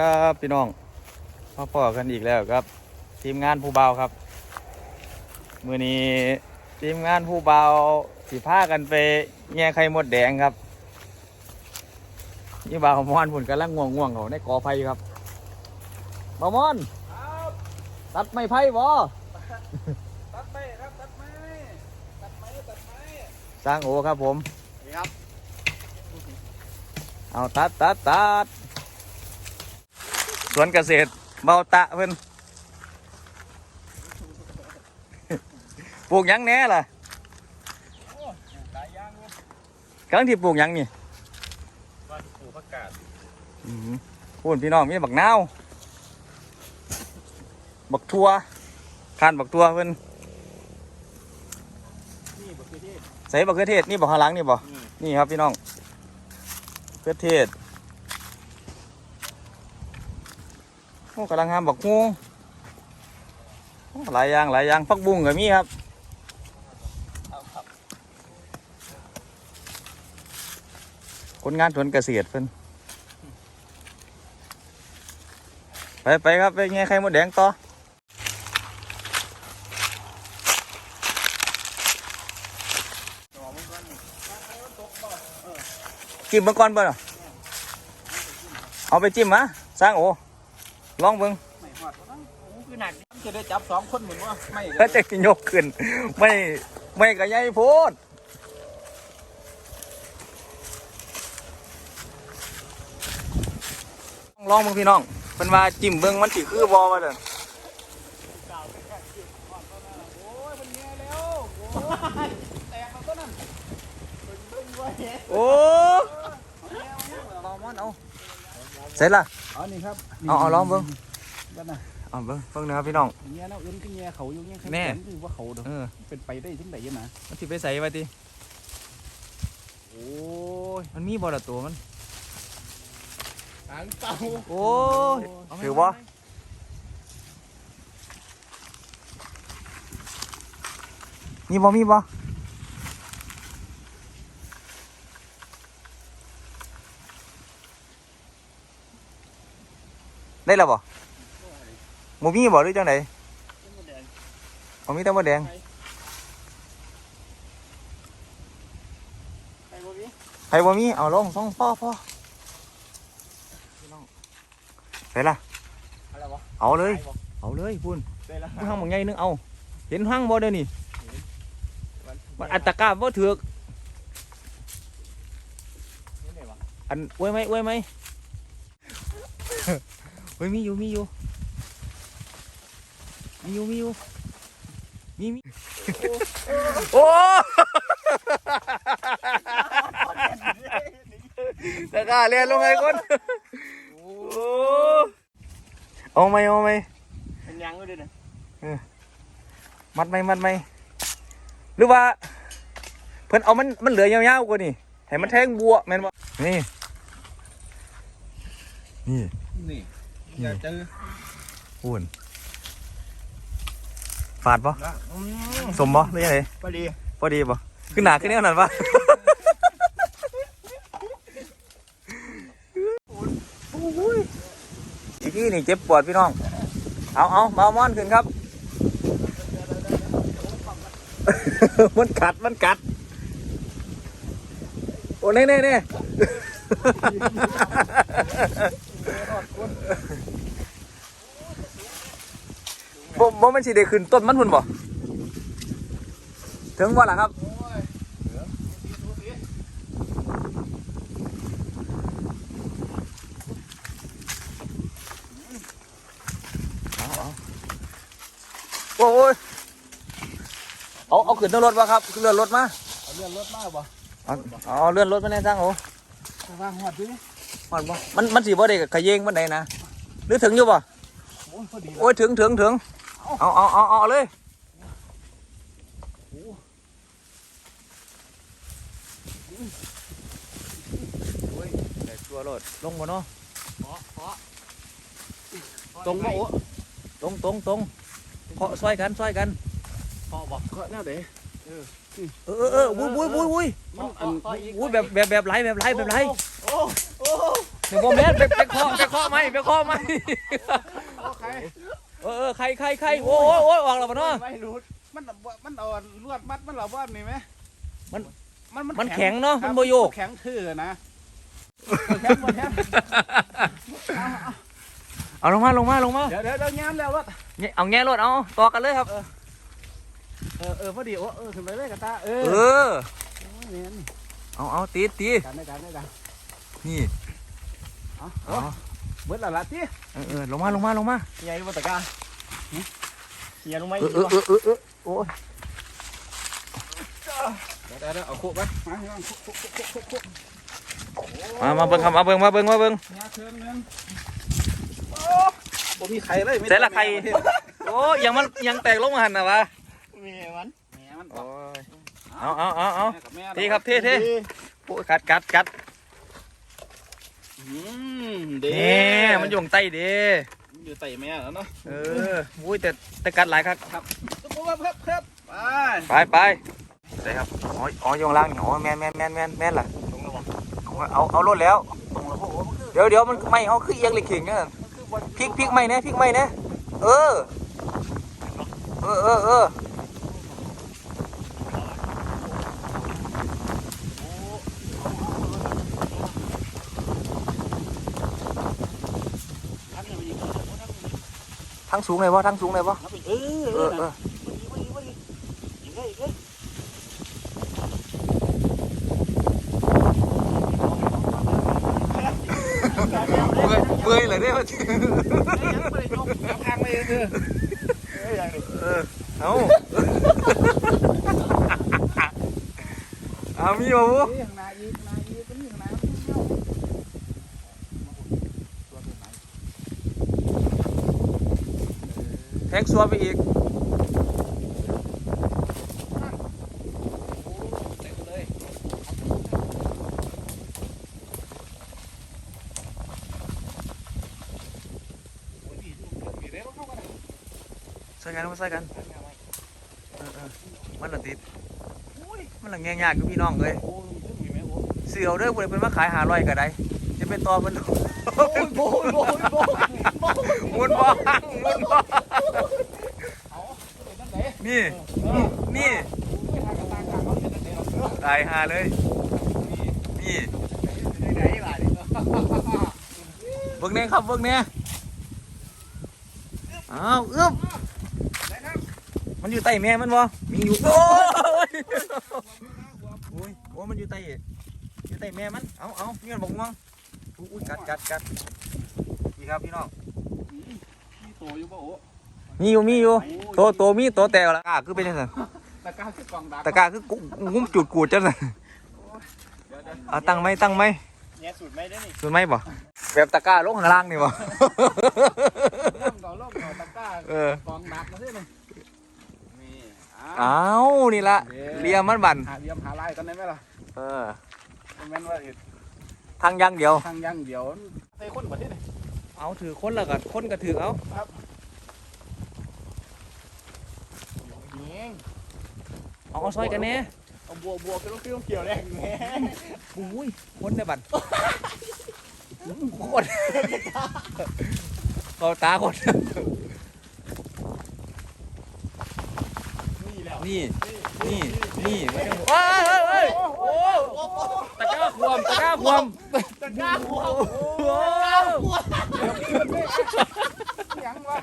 ครับพี่น้องมาพอกันอีกแล้วครับ ทีมงานผู้เบาครับ มือนี้ทีมงานผู้เบาสิพากันไปแง่ไข่มดแดงครับนี่บ่าวมอนผุนกำลังง่วงง่วงๆเขาในกอไผ่ครับบ่าวมอนตัดไม้ไผ่บ่ตัดไม้ครับตัดไม้ตัดไม้ตัดไม้สร้างโอครับผมนี่ครับเอาตัดตัดตัด สวนเกษตรเบาตะเพิ่นปลูกยังแน่ล่ะโอ้หลายอย่างเลยกำลังที่ปลูกยังนี่ว่าปลูกผักกาดพูดพี่น้องมีบักนาวบักทัวคานบักทัวเพิ่นนี่บักเขือเทศใส่บักเขือเทศนี่บอกข้างหลังนี่บอกนี่นี่ครับพี่น้องเขือเทศ โอ้กำลังหามบักฮวงโอ้หลายอย่างหลายอย่างพักบุ้งก็มีครับเอาครับคนงานสวนเกษตรเพิ่นไปไปครับไปแง่ไข่มดแดงต่อต่อมันก่อนนี่ถ้ใครมันตกบ่เอจิ้มบังก่อนเบิ่งอะเอาไปจิ้มมะสร้างโอ ลองเบิ่งไม่หอดวะโอ้คือหนักมันจะได้จับสองคนเหมือนว่าไม่ก็จะยกขึ้น ไม่ไม่กระยายโพดลองเบิ่งพี่น้องเป็นว่าจิ้มเบิ่งมันสิคือบอมาเด้อโอ้ยมันแง่แล้วโอ้ยแตกแล้วก็นั่นเบิ่งเบิ่งไว้แง่โอ้แง่แง่ลองมันเอา เสร็จละเอานี่ครับเอาเอาลองเบิ่งกันนะเอาเบิ่งเบิ่งนะครับพี่น้องแง่แล้วเอื้นก็แง่เขาอยู่แง่ใครแน่เห็นคือว่าเขาเด้อเออเป็นไปได้ถึงไหนนะมันสิไปใส่ไว้ติโอ้ยมันมีบ่ละตัวมันหางเต่าโอ้ยถือบ่มีบ่มีบ่ได้แล้วบ่บ่มีบ่หรือจังไดบ่มีแต่บ่ แดงไปบ่พี่ใครบ่มีเอาลงส่องพ่อพ่อไปละอะไรวะเอาเลยไปบ่เอาเลย ฮ้ยมีอยู่มีอยู่มีอยู่มีอยู่มีมีโอ้ตะกร้าเรียนลงไงคนโอ้เอาไหมเอาไหมเป็นยังก็ด้วยนะมัดไหมมัดไหมหรือว่า เพิ่นเอามันมันเหลือยาวๆกว่านี่ให้มันแทงบัวแม่นบ่นี่นี่นี่ อยากเจอพูนฝาดปะนะอืมสมปะหรือยังไงพอดีพอดีปะขึ้นหนาขึ้นแนวนั้นปะอีกที่นี่เจ็บปวดพี่น้อง เอาเอาเบามอนขึ้นครับ มันกัดมันกัด โอ้เน่เน่เน่ บ่บ่มันสิได้ขึ้นต้นมันพุ่นบ่ถึงบ่ล่ะครับเอาเอาโอ้ยเอาเอาขึ้นรถวะครับขึ้นเรือนรถมาเอาเลื่อนรถมากบ่เอาเอาเลื่อนรถมาแน่จังโอ้วางหอดดิมันบ่มันมันสิบ่ได้ขยเยงมันได้นะหรือถึงอยู่บ่โอ้ยพอดีโอ้ยถึงถึงถึง เอาเอาเอาเอาเลยโอ้ยได้ตัวรถลงบ่เนาะขอขอตรงบ่โอ้ตรงตรงตรงเคาะซอยกันซอยกันขอบ่ขอแนวเด้เออเออเออวุ้ยวุ้ยวุ้ยวุ้ยมันอันวุ้ยแบบแบบแบบไหลแบบไหลแบบไหลโอ้โอ้เดี๋ยวโมเมนต์ไปไปเคาะไปเคาะไหมไปเคาะไหมโอ้ใคร เออเออใครใครใครโอ้ยโอ้ยออกแล้วปะเนาะ ไม่รู้มันมันเอาลวดมัดมันเหล่าบ้านนี่ไหมมัน มันมันแข็งเนาะครัมันโบโยก แข็งทื่อนะแข็งหมดแข็งเอาลงมาลงมาลงมาเดี๋ยวเดี๋ยวเดี๋ยวแง้มแล้วรถเนี่ยเอาแง่รถเอาต่อกันเลยครับ เออเออพอดีโอ้เออถึงไปเลยกันตาเออเออ โอ้ยเนี่ยเอาเอาตีตีกันได้กันได้กันนี่ เอาเอา เอา เบิดละละที่เออเออลงมาลงมาลงมาเฮียอยู่บนตะกร้าเฮียลงไหมเออเออเออเออเออโอ้ยเดี๋ยวเดี๋ยวเดี๋ยวเอาโคกไปมาพี่น้องโคกโคกโคกโคกโคกมามาเบิ่งครับมาเบิ่งมาเบิ่งมาเบิ่งงาเชิญเงินโอ้บ่มีใครเลยมีใส่ละใครแม่โอ้ยยังมันยังแตกลงมาหันนะวะมีมันแม่มันโอ้ยเอาเอาเอาเอาแม่กับแม่ทีครับทีทีโอ้ยกัดกัดกัด อืมเด้นี่มันอยู่ข้างใต้เด้มันอยู่ใต้แม่แล้วเนาะเอออุ้ยแต่แต่กัดหลายครับครับครับครับครับไปไปไปใส่ครับอ๋ออ๋ออยข้างล่างนี่อ๋อแม่นแม่นแม่นแม่นแม่นล่ะตรงระวังเอาเอาเอารถแล้ว ตรงแล้วโอ้โหมันคือเดี๋ยวเดี๋ยวมันไม่เขาคือเอียงเลยเข่งเนี่ยมันคือบนพลิกพลิกไม่นะพลิกไม่นะเออเออเออเออ ทั้งสูงเลยวะทั้งสูงเลยวะเออเออเออเมื่อยเลยเนี่ยเอาเอามีบ่บุ งซัวไปอีกเต็มเลยใส่กันมาใส่กันเออเออมันละติดมันละแง่ยากกับพี่น้องเลยโอ้ยมันมีไหมโอ้เสือเอาเด้อผู้ใดเพิ่นมาขายหาร้อยก็ได้จะไปต่อเพิ่นยโบยโบยโบยโบย มุนบ่มุนบ่เอาเป็นนั่นไหนนี่นี่ตายหาเลยนี่ไหนล่ะนี่เบิ่งแน่ครับเบิ่งแน่อ้าวอึ๊บไหนครับมันอยู่ใต้แม่มันบ่มีอยู่โอ้ยโอ้ยโอ้มันอยู่ใต้อยู่ใต้แม่มัน เอาเอาเงี้ยบอกม่วงอุ้ยกัดกัดกัด ครับพี่น้องมีโตอยู่ป่ะโอ้มีอยู่มีอยู่โตโตมีโตแต่ละกาคือเป็นจังซั่นตะกร้าคือกล่องดาบตะกาคือกุงุ้มจุดกูดจังซั่นเดี๋ยวเดี๋ยวเอาตั้งไหมตั้งไหมเฮียสูตรไหมได้นี่คือไหมบ่แบบตะกร้าลงข้างล่างนี่บ่ล่มก่อนล่มก่อนตะกร้าเออกล่องดักมาสินี่นี่อ้าวนี่ละเลียมมันบั่นหาเยี่ยมหาลายกันได้ไหมล่ะเออแม่นว่าเห็ดทางอยังเดียวทางยังเดี๋ยวใส่คนประเทศนี่ เอาถือคนละก็คนก็ถือเอายิงเอาเอาซอยกันแน่เอาบัวบัวเป็นลูกเกี่ยวเกี่ยวแรงแม่อุ้ยคนได้บั่นคนเขาตาคนนี่แล้วนี่นี่นี่ไม่ต้องเฮ้ยเฮ้ยเฮ้ยโอ้ตะกร้าควมตะกร้าควม กล้าหัวกล้าหัวยังวะ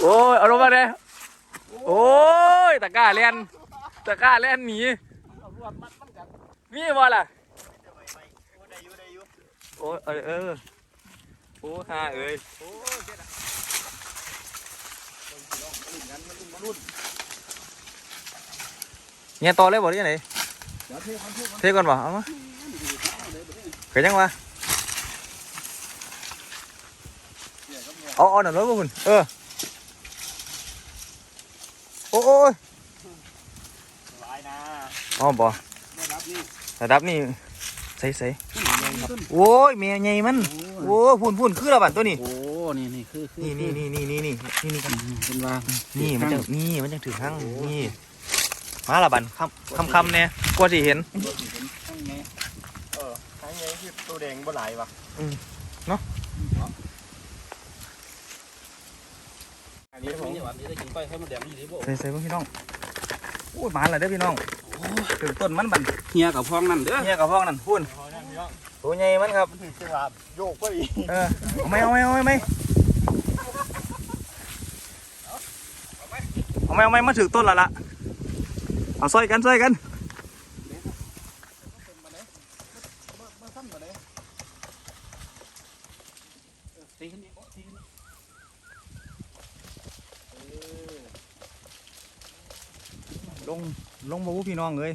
โอ้ยเอาลงมาเลยโอ้ยตะกร้าเล่นตะกร้าเล่นหนีมีบอล่ะโอ้ยเออโอ้ฮ่าเอ้ยโอ้เจ็ดอะ เทมันเทก่อนบ่เอามาเกิดยังวะเอาเอาหน่อยรถบ่คุณเออโอ้โอ้ยลายนะอ๋อบ่ได้รับนี่ระดับนี้ใส่ใส่ต้นโอ้ยแม่ใหญ่มัน โอ้พุ่นพุ่นคือระบาดตัวนี้ โอ้ นี่นี่คือคือนี่นี่นี่นี่นี่นี่นี่นี่กันเป็นว่านี่มันจะนี่มันจะถือทั้งนี่ มาละบันคำคำคำเนี่ยกลัวสิเห็นข้างในเออทั้งนี้คือตัวแดงบ่หลายวะอันนี้ผมนี่หวานนี่ได้กินไปให้มันแดงนี่ดิบ่ใส่ใส่เบิ่งพี่น้องโอ้ยมาแล้วเด้อพี่น้องถึงต้นมันบันเฮียกับพองนั่นเด้อเนี่ยกับพอกนั่นพูนพอนั่นพี่น้องตัวใหญ่มันครับมันถึงจังหวะโยกก็อีกเออเอาไหมเอาไหมเอาไหมเอาไหมเอาไหมเอาไหมมาถึงต้นและละ เอาซอยกันซอยกันมาซ้ำมาเลยตีขึ้นนี่ตีขึ้นนี่เออลงลงมาวูพี่น้องเลย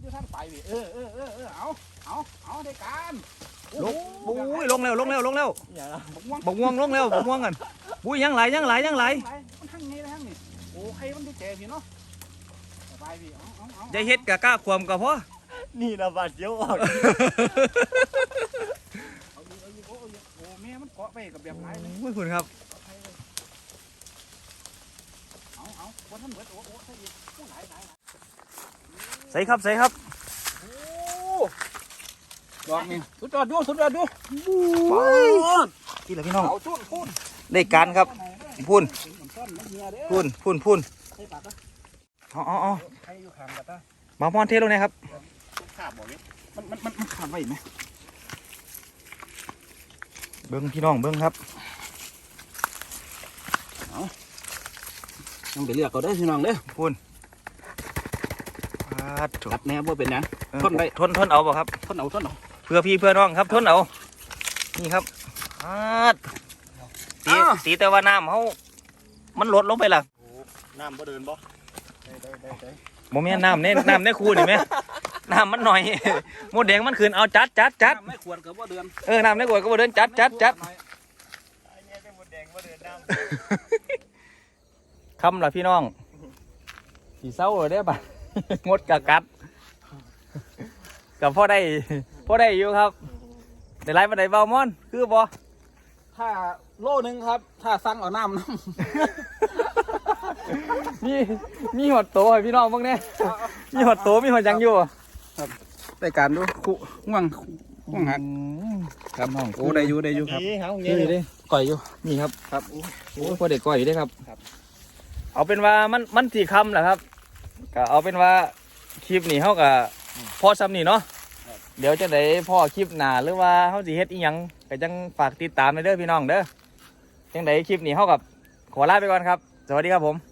อยู่ทางไปพี่เออเออเออเออเอาเอาเอาได้การลงบุ้ยลงแล้วลงแล้วลงแล้วอย่างละบกม่วงบกม่วงลงแล้วบกม่วงกันบุ้ยยังไหลยังไหลยังไหลมันทั้งนี้ทั้งนี้โอ้ใครมันได้แก่พี่เนาะสบายพี่เอาเอาเอาอย่าเฮ็ดกะกล้าความกับพ่อนี่ระบาดเยอะออกเอาอยู่เอาอยู่โอ้เอาอยู่โอ้แม่มันเกาะไปกับแบบไหนเลยโอ้ยคุณครับเอาเอาคนท่านเบิดโอ้โอ้ใช่อีกโอ้หลายหลายหลายใส่ครับใส่ครับโอ้ดอกนี่สุดยอดดูสุดยอดดูที่ละพี่น้องเอาจุ่นพูนได้การครับพูนต้นมันเหียเด้อพูนพูนพูน ใส่ปากนะเอ๋อาเอ๋อใครอยู่ข้างกันตามาพอนเทลงนะครับขาบบอกเลยมันมันมันมันขาดไว้ไหมเบิ้งพี่น้องเบิ้งครับต้องไปเลือกก็ได้อพี่น้องเด้อปาดโถตัดแนวบ่เป็นหยังเออทนได้ทนทนเอาบ่ครับ ทนเอาทนเอาเพื่อพี่เพื่อน้องครับทนเอา นี่ครับปาดตีตีแต่ว่าน้ำเขามันลดลงไปล่ะน้ำบ่เดินบ่ได้ได้ได้ได้ โมเมนน้ำในน้ำในคูนี่ไหมน้ำมันหน่อยหมดแดงมันคืนเอาจัดจัดจัดไม่ควรกับว่าเดือนเออน้ำในขวดก็บ่เดินจัดจัดจัดไอ้เนี่ยเป็นหมดแดงบ่เดินน้คำล่ะพี่น้องสีเศร้าเลยได้อปะงดกะกัดกับพ่อได้พ่อได้อยู่ครับในไลฟ์มาได้เบามอน คือบ่ถ้าโลนึงครับ ถ้าสั่งเอาน้ำน้ มีมีหอดโตให้พี่น้องบ้างเนี่ยมีหอดโตมีหอดหยังอยู่ำไปการดูคู่ง่วงง่วงหักครับน้องโอ้ได้อยู่ได้อยู่ครับนี่หางนี่เงี้ยเด้ก่อยอยู่นี่ครับครับโอ้ยพอเด็กก้อยอยู่เด้ครับครับ เอาเป็นว่ามันมันสี่คำแหละครับก็เอาเป็นว่าคลิปนี้เขากับพ่อซ้ำนี่เนาะเดี๋ยวจะได้พ่อคลิปหน้าหรือว่าเขาสิเฮ็ดอีหยังก็จังฝากติดตามเด้อพี่น้องเด้อจังไดคลิปนี้เขากับขอลาไปก่อนครับ สวัสดีครับผม